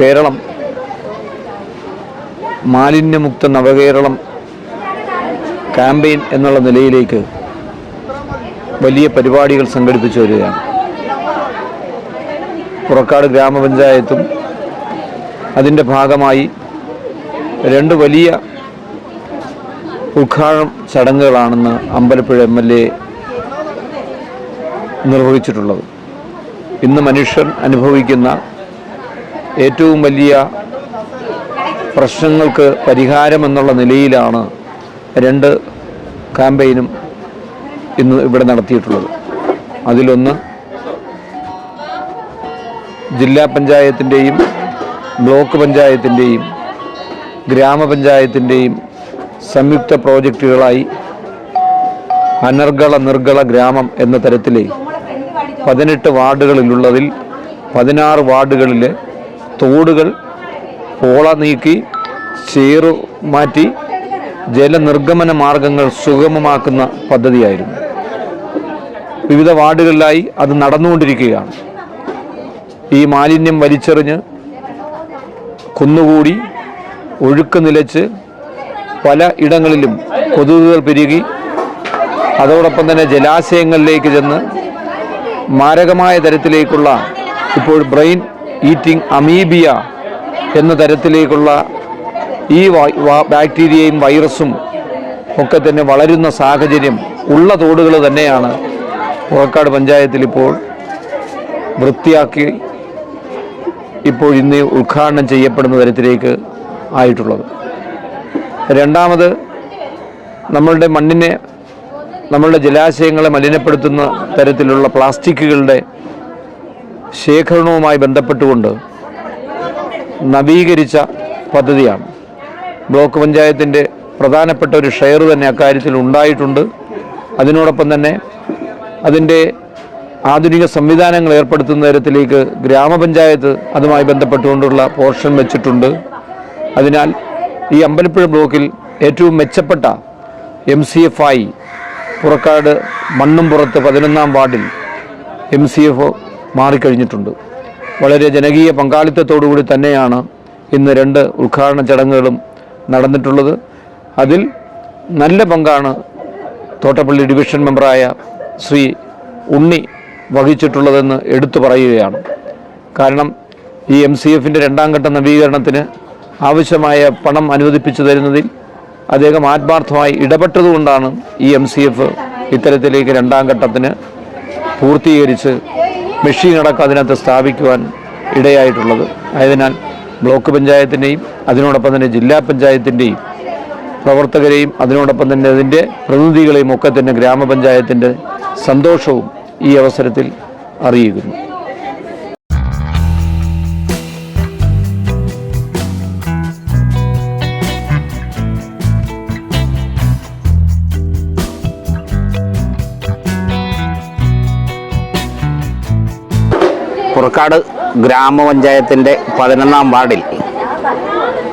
കേരളം മാലിന്യമുക്ത നവകേരളം ക്യാമ്പയിൻ എന്നുള്ള നിലയിലേക്ക് വലിയ പരിപാടികൾ സംഘടിപ്പിച്ചു വരികയാണ്. പുറക്കാട് ഗ്രാമപഞ്ചായത്തും അതിന്റെ ഭാഗമായി രണ്ട് വലിയ ഉദ്ഘാടന ചടങ്ങുകളാണെന്ന് അമ്പലപ്പുഴ എം എൽ എ നിർവഹിച്ചിട്ടുള്ളത്. ഇന്ന് മനുഷ്യൻ അനുഭവിക്കുന്ന ഏറ്റവും വലിയ പ്രശ്നങ്ങൾക്ക് പരിഹാരമെന്നുള്ള നിലയിലാണ് രണ്ട് ക്യാമ്പയിനും ഇന്ന് ഇവിടെ നടത്തിയിട്ടുള്ളത്. അതിലൊന്ന് ജില്ലാ പഞ്ചായത്തിന്റെയും ബ്ലോക്ക് പഞ്ചായത്തിന്റെയും ഗ്രാമപഞ്ചായത്തിന്റെയും സംയുക്ത പ്രോജക്റ്റുകളായി അനർഗള നിർഗള ഗ്രാമം എന്ന തരത്തിലെ പതിനെട്ട് വാർഡുകളിലുള്ളതിൽ പതിനാറ് വാർഡുകളിലെ തോടുകൾ പോള നീക്കി ചേറു മാറ്റി ജലനിർഗമന മാർഗങ്ങൾ സുഗമമാക്കുന്ന പദ്ധതിയായിരുന്നു. വിവിധ വാർഡുകളിലായി അത് നടന്നുകൊണ്ടിരിക്കുകയാണ്. ഈ മാലിന്യം വലിച്ചെറിഞ്ഞ് കുന്നുകൂടി ഒഴുക്ക് നിലച്ച് പല ഇടങ്ങളിലും കൊതുകുകൾ പെരുകി അതോടൊപ്പം തന്നെ ജലാശയങ്ങളിലേക്ക് ചെന്ന് മാരകമായ തരത്തിലേക്കുള്ള ഇപ്പോൾ ബ്രെയിൻ ഈറ്റിംഗ് അമീബിയ എന്ന തരത്തിലേക്കുള്ള ഈ ബാക്ടീരിയയും വൈറസും ഒക്കെ തന്നെ വളരുന്ന സാഹചര്യം ഉള്ള തോടുകൾ തന്നെയാണ് പുറക്കാട് പഞ്ചായത്തിൽ ഇപ്പോൾ വൃത്തിയാക്കി ഇപ്പോൾ ഇന്ന് ഉദ്ഘാടനം ചെയ്യപ്പെടുന്ന തരത്തിലേക്ക് ആയിട്ടുള്ളത്. രണ്ടാമത് നമ്മളുടെ മണ്ണിനെ നമ്മളുടെ ജലാശയങ്ങളെ മലിനപ്പെടുത്തുന്ന തരത്തിലുള്ള പ്ലാസ്റ്റിക്കുകളുടെ ശേഖരണവുമായി ബന്ധപ്പെട്ടുകൊണ്ട് നവീകരിച്ച പദ്ധതിയാണ്. ബ്ലോക്ക് പഞ്ചായത്തിന്റെ പ്രധാനപ്പെട്ട ഒരു ഷെയർ തന്നെ അക്കാര്യത്തിൽ ഉണ്ടായിട്ടുണ്ട്. അതിനോടൊപ്പം തന്നെ അതിന്റെ ആധുനിക സംവിധാനങ്ങൾ ഏർപ്പെടുത്തുന്ന തരത്തിലേക്ക് ഗ്രാമപഞ്ചായത്ത് അതുമായി ബന്ധപ്പെട്ടുകൊണ്ടുള്ള പോർഷൻ വെച്ചിട്ടുണ്ട്. അതിനാൽ ഈ അമ്പലപ്പുഴ ബ്ലോക്കിൽ ഏറ്റവും മെച്ചപ്പെട്ട എം സി എഫ് ആയി പുറക്കാട് മണ്ണും പുറത്ത് പതിനൊന്നാം വാർഡിൽ എം സി എഫ് മാറിക്കഴിഞ്ഞിട്ടുണ്ട്. വളരെ ജനകീയ പങ്കാളിത്തത്തോടുകൂടി തന്നെയാണ് ഇന്ന് രണ്ട് ഉദ്ഘാടന ചടങ്ങുകളും നടന്നിട്ടുള്ളത്. അതിൽ നല്ല പങ്കാണ് തോട്ടപ്പള്ളി ഡിവിഷൻ മെമ്പറായ ശ്രീ ഉണ്ണി വഹിച്ചിട്ടുള്ളതെന്ന് എടുത്തു പറയുകയാണ്. കാരണം ഈ എം സി എഫിന്റെ രണ്ടാം ഘട്ട നവീകരണത്തിന് ആവശ്യമായ പണം അനുവദിപ്പിച്ചു തരുന്നതിൽ അദ്ദേഹം ആത്മാർത്ഥമായി ഇടപെട്ടതുകൊണ്ടാണ് ഈ എം സി എഫ് ഇത്തരത്തിലേക്ക് രണ്ടാം ഘട്ടത്തിന് പൂർത്തീകരിച്ച് മെഷീൻ അടക്കം അതിനകത്ത് സ്ഥാപിക്കുവാൻ ഇടയായിട്ടുള്ളത്. ആയതിനാൽ ബ്ലോക്ക് പഞ്ചായത്തിന്റെയും അതിനോടൊപ്പം തന്നെ ജില്ലാ പഞ്ചായത്തിന്റെയും പ്രവർത്തകരെയും അതിനോടൊപ്പം തന്നെ അതിന്റെ പ്രതിനിധികളെയും ഒക്കെ തന്നെ ഗ്രാമപഞ്ചായത്തിന്റെ സന്തോഷവും ഈ അവസരത്തിൽ അറിയിക്കുന്നു. പുറക്കാട് ഗ്രാമപഞ്ചായത്തിന്റെ പതിനൊന്നാം വാർഡിൽ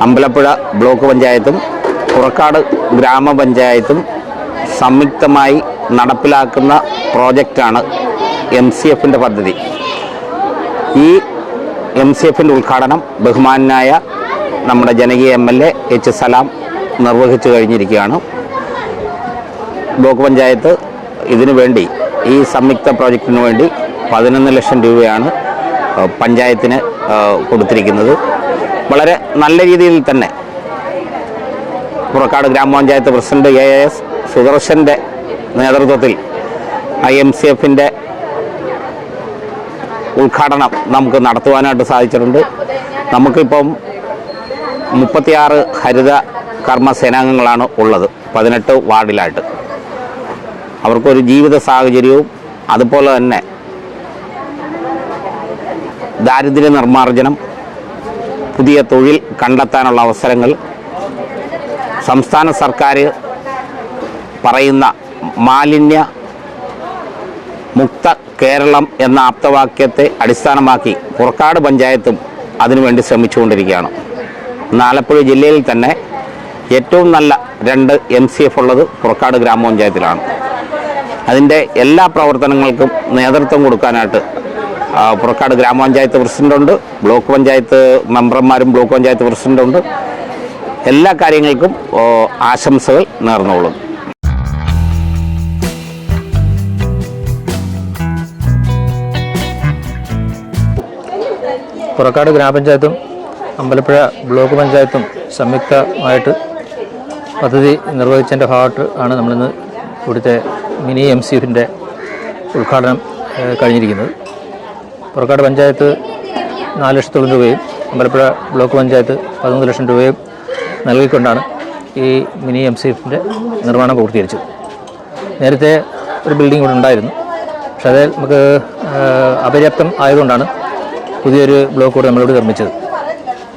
അമ്പലപ്പുഴ ബ്ലോക്ക് പഞ്ചായത്തും പുറക്കാട് ഗ്രാമപഞ്ചായത്തും സംയുക്തമായി നടപ്പിലാക്കുന്ന പ്രോജക്റ്റാണ് എം സി എഫിന്റെ പദ്ധതി. ഈ എം സി എഫിന്റെ ഉദ്ഘാടനം ബഹുമാനായ നമ്മുടെ ജനകീയ M L A H Salam നിർവഹിച്ചു കഴിഞ്ഞിരിക്കുകയാണ്. ബ്ലോക്ക് പഞ്ചായത്ത് ഇതിനു വേണ്ടി ഈ സംയുക്ത പ്രോജക്റ്റിനു വേണ്ടി പതിനൊന്ന് ലക്ഷം രൂപയാണ് പഞ്ചായത്തിന് കൊടുത്തിരിക്കുന്നത്. വളരെ നല്ല രീതിയിൽ തന്നെ പുറക്കാട് ഗ്രാമപഞ്ചായത്ത് പ്രസിഡന്റ് എ എസ് സുദർശന്റെ നേതൃത്വത്തിൽ ഐ എം സി എഫിന്റെ ഉദ്ഘാടനം നമുക്ക് നടത്തുവാനായിട്ട് സാധിച്ചിട്ടുണ്ട്. നമുക്കിപ്പം മുപ്പത്തിയാറ് ഹരിത കർമ്മ സേനാംഗങ്ങളാണ് ഉള്ളത് പതിനെട്ട് വാർഡിലായിട്ട്. അവർക്കൊരു ജീവിത സാഹചര്യവും അതുപോലെ തന്നെ ദാരിദ്ര്യ നിർമ്മാർജനം പുതിയ തൊഴിൽ കണ്ടെത്താനുള്ള അവസരങ്ങൾ സംസ്ഥാന സർക്കാർ പറയുന്ന മാലിന്യ മുക്ത കേരളം എന്ന ആപ്തവാക്യത്തെ അടിസ്ഥാനമാക്കി പുറക്കാട് പഞ്ചായത്തും അതിനുവേണ്ടി ശ്രമിച്ചുകൊണ്ടിരിക്കുകയാണ്. ആലപ്പുഴ ജില്ലയിൽ തന്നെ ഏറ്റവും നല്ല രണ്ട് എം സി എഫ് ഉള്ളത് പുറക്കാട് ഗ്രാമപഞ്ചായത്തിലാണ്. അതിന്റെ എല്ലാ പ്രവർത്തനങ്ങൾക്കും നേതൃത്വം കൊടുക്കാനായിട്ട് പുറക്കാട് ഗ്രാമപഞ്ചായത്ത് പ്രസിഡന്റുണ്ട്. ബ്ലോക്ക് പഞ്ചായത്ത് മെമ്പർമാരും ബ്ലോക്ക് പഞ്ചായത്ത് പ്രസിഡന്റുണ്ട്. എല്ലാ കാര്യങ്ങൾക്കും ആശംസകൾ നേർന്നോളും. പുറക്കാട് ഗ്രാമപഞ്ചായത്തും അമ്പലപ്പുഴ ബ്ലോക്ക് പഞ്ചായത്തും സംയുക്തമായിട്ട് പദ്ധതി നിർവഹിച്ചതിന്റെ ഭാഗമായിട്ട് ആണ് നമ്മളിന്ന് ഇവിടുത്തെ മിനി എം സി എഫിന്റെ ഉദ്ഘാടനം കഴിഞ്ഞിരിക്കുന്നത്. പുറക്കാട് പഞ്ചായത്ത് നാല് ലക്ഷത്തോളം രൂപയും അമ്പലപ്പുഴ ബ്ലോക്ക് പഞ്ചായത്ത് പതിമൂന്ന് ലക്ഷം രൂപയും നൽകിക്കൊണ്ടാണ് ഈ മിനി എം സി എഫിന്റെ നിർമ്മാണം പൂർത്തീകരിച്ചത്. നേരത്തെ ഒരു ബിൽഡിംഗ് ഇവിടെ ഉണ്ടായിരുന്നു. പക്ഷേ അത് നമുക്ക് അപര്യാപ്തം ആയതുകൊണ്ടാണ് പുതിയൊരു ബ്ലോക്ക് കൂടെ നമ്മളിവിടെ നിർമ്മിച്ചത്.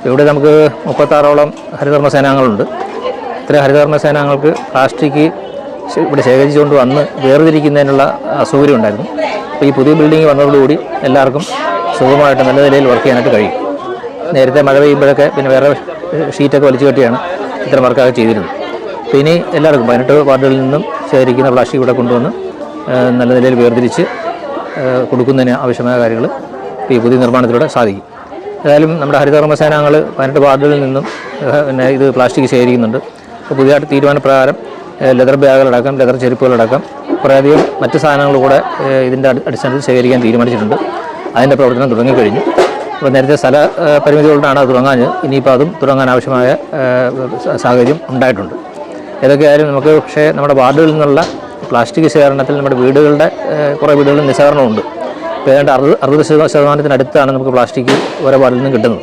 ഇവിടെ നമുക്ക് മുപ്പത്താറോളം ഹരിതകർമ്മ സേനാംഗങ്ങളുണ്ട്. ഇത്രയും ഹരിതകർമ്മ സേനാംഗങ്ങൾക്ക് പ്ലാസ്റ്റിക് ഇവിടെ ശേഖരിച്ചുകൊണ്ട് വന്ന് വേർതിരിക്കുന്നതിനുള്ള അസൗകര്യം ഉണ്ടായിരുന്നു. അപ്പോൾ ഈ പുതിയ ബിൽഡിംഗ് വന്നതോടുകൂടി എല്ലാവർക്കും സുഖമായിട്ട് നല്ല നിലയിൽ വർക്ക് ചെയ്യാനായിട്ട് കഴിയും. നേരത്തെ മഴ പെയ്യുമ്പോഴൊക്കെ പിന്നെ വേറെ ഷീറ്റൊക്കെ വലിച്ചു കെട്ടിയാണ് ഇത്തരം വർക്കൊക്കെ ചെയ്തിരുന്നത്. അപ്പോൾ ഇനി എല്ലാവർക്കും പതിനെട്ട് വാർഡുകളിൽ നിന്നും ശേഖരിക്കുന്ന പ്ലാസ്റ്റിക് ഇവിടെ കൊണ്ടുവന്ന് നല്ല നിലയിൽ വേർതിരിച്ച് കൊടുക്കുന്നതിന് ആവശ്യമായ കാര്യങ്ങൾ ഈ പുതിയ നിർമ്മാണത്തിലൂടെ സാധിക്കും. ഏതായാലും നമ്മുടെ ഹരിതകർമ്മ സേനാംഗങ്ങൾ പതിനെട്ട് വാർഡുകളിൽ നിന്നും പിന്നെ ഇത് പ്ലാസ്റ്റിക് ശേഖരിക്കുന്നുണ്ട്. അപ്പോൾ പുതിയതായിട്ട് തീരുമാനപ്രകാരം ലെതർ ബാഗുകളടക്കം ലെതർ ചെരുപ്പുകളടക്കം കുറേയധികം മറ്റ് സാധനങ്ങൾ കൂടെ ഇതിന്റെ അടിസ്ഥാനത്തിൽ ശേഖരിക്കാൻ തീരുമാനിച്ചിട്ടുണ്ട്. അതിന്റെ പ്രവർത്തനം തുടങ്ങിക്കഴിഞ്ഞു. അപ്പോൾ നേരത്തെ സ്ഥല പരിമിതികളോടാണ് അത് തുടങ്ങാഞ്ഞത്. ഇനിയിപ്പോൾ അതും തുടങ്ങാൻ ആവശ്യമായ സാഹചര്യം ഉണ്ടായിട്ടുണ്ട്. ഏതൊക്കെയായാലും നമുക്ക് പക്ഷേ നമ്മുടെ വാർഡുകളിൽ നിന്നുള്ള പ്ലാസ്റ്റിക് ശേഖരണത്തിൽ നമ്മുടെ വീടുകളുടെ കുറേ വീടുകളിൽ നിസ്സഹകരണമുണ്ട്. ഇപ്പോൾ ഏതാണ്ട് അറുപത് അറുപത് ശതമാ- ശതമാനത്തിനടുത്താണ് നമുക്ക് പ്ലാസ്റ്റിക് ഓരോ വാർഡിൽ നിന്നും കിട്ടുന്നത്.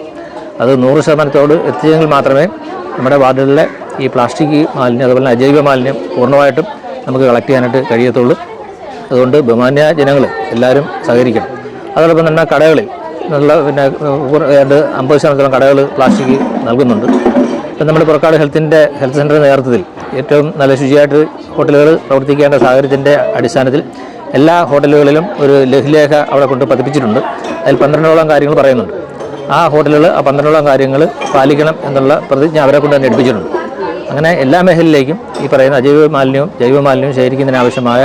അത് നൂറ് ശതമാനത്തോട് എത്തിയെങ്കിൽ മാത്രമേ നമ്മുടെ വാർഡുകളിലെ ഈ പ്ലാസ്റ്റിക് മാലിന്യം അതുപോലെ അജൈവ മാലിന്യം പൂർണമായിട്ടും നമുക്ക് കളക്ട് ചെയ്യാനായിട്ട് കഴിയത്തുള്ളൂ. അതുകൊണ്ട് ബഹുമാന്യ ജനങ്ങൾ എല്ലാവരും സഹകരിക്കണം. അതോടൊപ്പം തന്നെ കടകളിൽ നല്ല പിന്നെ ഏതാണ്ട് അമ്പത് ശതമാനത്തോളം കടകൾ പ്ലാസ്റ്റിക് നൽകുന്നുണ്ട്. ഇപ്പം നമ്മൾ പുറക്കാട് ഹെൽത്തിന്റെ ഹെൽത്ത് സെന്ററിന്റെ നേതൃത്വത്തിൽ ഏറ്റവും നല്ല ശുചിയായിട്ട് ഹോട്ടലുകൾ പ്രവർത്തിക്കേണ്ട സാഹചര്യത്തിന്റെ അടിസ്ഥാനത്തിൽ എല്ലാ ഹോട്ടലുകളിലും ഒരു ലഘുലേഖ അവിടെ കൊണ്ട് പതിപ്പിച്ചിട്ടുണ്ട്. അതിൽ പന്ത്രണ്ടോളം കാര്യങ്ങൾ പറയുന്നുണ്ട്. ആ ഹോട്ടലുകൾ ആ പന്ത്രണ്ടോളം കാര്യങ്ങൾ പാലിക്കണം എന്നുള്ള പ്രതിജ്ഞ അവരെ കൊണ്ട് തന്നെ എടുപ്പിച്ചിട്ടുണ്ട്. അങ്ങനെ എല്ലാ മേഖലയിലേക്കും ഈ പറയുന്ന അജൈവ മാലിന്യവും ജൈവ മാലിന്യവും ശേഖരിക്കുന്നതിന് ആവശ്യമായ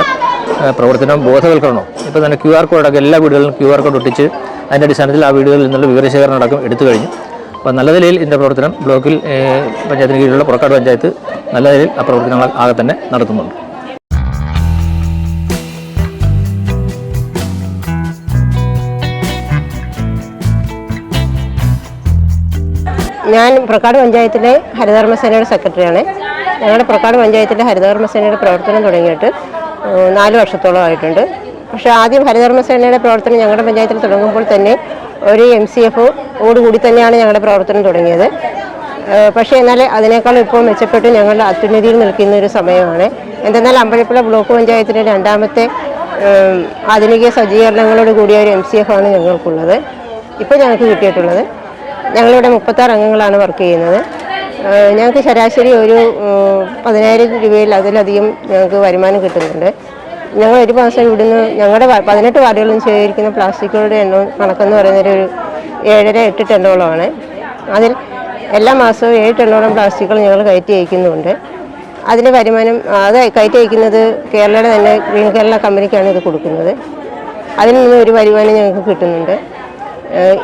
ഏഹ്, പ്രവർത്തനവും ബോധവൽക്കരണവും. ഇപ്പോൾ തന്നെ ക്യു ആർ കോഡൊക്കെ എല്ലാ വീടുകളിലും ക്യു ആർ കോഡ് ഒട്ടിച്ച് അതിന്റെ അടിസ്ഥാനത്തിൽ ആ വീടുകളിൽ നിന്നുള്ള വിവരശേഖരണം അടക്കം എടുത്തു കഴിഞ്ഞു. അപ്പോൾ നല്ല നിലയിൽ ഇതിന്റെ പ്രവർത്തനം ബ്ലോക്കിൽ പഞ്ചായത്തിന് കീഴിലുള്ള പുറക്കാട് പഞ്ചായത്ത് നല്ല നിലയിൽ ആ പ്രവർത്തനങ്ങൾ ആകെ തന്നെ നടത്തുന്നുണ്ട്. ഞാൻ പ്രക്കാട് പഞ്ചായത്തിലെ ഹരിതകർമ്മസേനയുടെ സെക്രട്ടറിയാണ്. ഞങ്ങളുടെ പ്രക്കാട് പഞ്ചായത്തിലെ ഹരിതകർമ്മസേനയുടെ പ്രവർത്തനം തുടങ്ങിയിട്ട് നാല് വർഷത്തോളം ആയിട്ടുണ്ട്. പക്ഷേ ആദ്യം ഹരിതകർമ്മസേനയുടെ പ്രവർത്തനം ഞങ്ങളുടെ പഞ്ചായത്തിൽ തുടങ്ങുമ്പോൾ തന്നെ ഒരു എം സി എഫ് ഓടുകൂടി തന്നെയാണ് ഞങ്ങളുടെ പ്രവർത്തനം തുടങ്ങിയത്. പക്ഷേ എന്നാൽ അതിനേക്കാൾ ഇപ്പോൾ മെച്ചപ്പെട്ട് ഞങ്ങളുടെ അത്യുന്നതിയിൽ നിൽക്കുന്ന ഒരു സമയമാണ്. എന്തെന്നാൽ അമ്പലപ്പുഴ ബ്ലോക്ക് പഞ്ചായത്തിലെ രണ്ടാമത്തെ ആധുനിക സജ്ജീകരണങ്ങളോട് കൂടിയ ഒരു എം സി എഫ് ആണ് ഞങ്ങൾക്കുള്ളത്. ഇപ്പോൾ ഞങ്ങൾക്ക് കിട്ടിയിട്ടുള്ളത്. ഞങ്ങളിവിടെ മുപ്പത്താറ് അംഗങ്ങളാണ് വർക്ക് ചെയ്യുന്നത്. ഞങ്ങൾക്ക് ശരാശരി ഒരു പതിനായിരം രൂപയിൽ അതിലധികം ഞങ്ങൾക്ക് വരുമാനം കിട്ടുന്നുണ്ട്. ഞങ്ങൾ ഒരു മാസം ഇവിടുന്ന് ഞങ്ങളുടെ പതിനെട്ട് വാർഡുകളിൽ ശേഖരിക്കുന്ന പ്ലാസ്റ്റിക്കുകളുടെ എണ്ണം കണക്കെന്ന് പറയുന്നത് ഒരു ഏഴര എട്ട് ടണ്ണോളമാണ്. അതിൽ എല്ലാ മാസവും ഏഴ് ടണ്ണോളം പ്ലാസ്റ്റിക്കുകൾ ഞങ്ങൾ കയറ്റി അയക്കുന്നുണ്ട്. അതിന്റെ വരുമാനം അത് കയറ്റി അയക്കുന്നത് കേരളയുടെ തന്നെ ഗ്രീൻ കേരള കമ്പനിക്കാണ് ഇത് കൊടുക്കുന്നത്. അതിൽ നിന്ന് ഒരു വരുമാനം ഞങ്ങൾക്ക് കിട്ടുന്നുണ്ട്.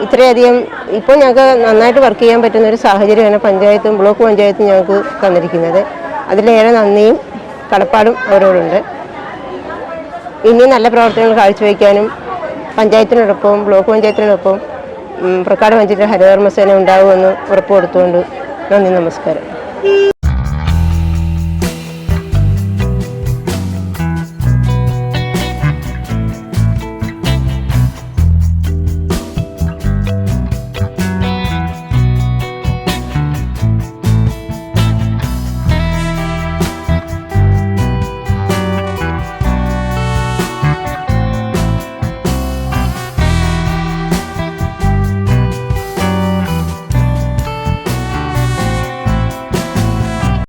ഇത്രയധികം ഇപ്പോൾ ഞങ്ങൾക്ക് നന്നായിട്ട് വർക്ക് ചെയ്യാൻ പറ്റുന്ന ഒരു സാഹചര്യമാണ് പഞ്ചായത്തും ബ്ലോക്ക് പഞ്ചായത്തും ഞങ്ങൾക്ക് തന്നിരിക്കുന്നത്. അതിലേറെ നന്ദിയും കടപ്പാടും അവരോടുണ്ട്. ഇനി നല്ല പ്രവർത്തനങ്ങൾ കാഴ്ചവെക്കാനും പഞ്ചായത്തിനോടൊപ്പം ബ്ലോക്ക് പഞ്ചായത്തിനോടൊപ്പം പ്രക്കാട് പഞ്ചായത്തിൽ ഹരിതകർമ്മസേന ഉണ്ടാകുമെന്ന് ഉറപ്പ് കൊടുത്തുകൊണ്ട് നന്ദി നമസ്കാരം.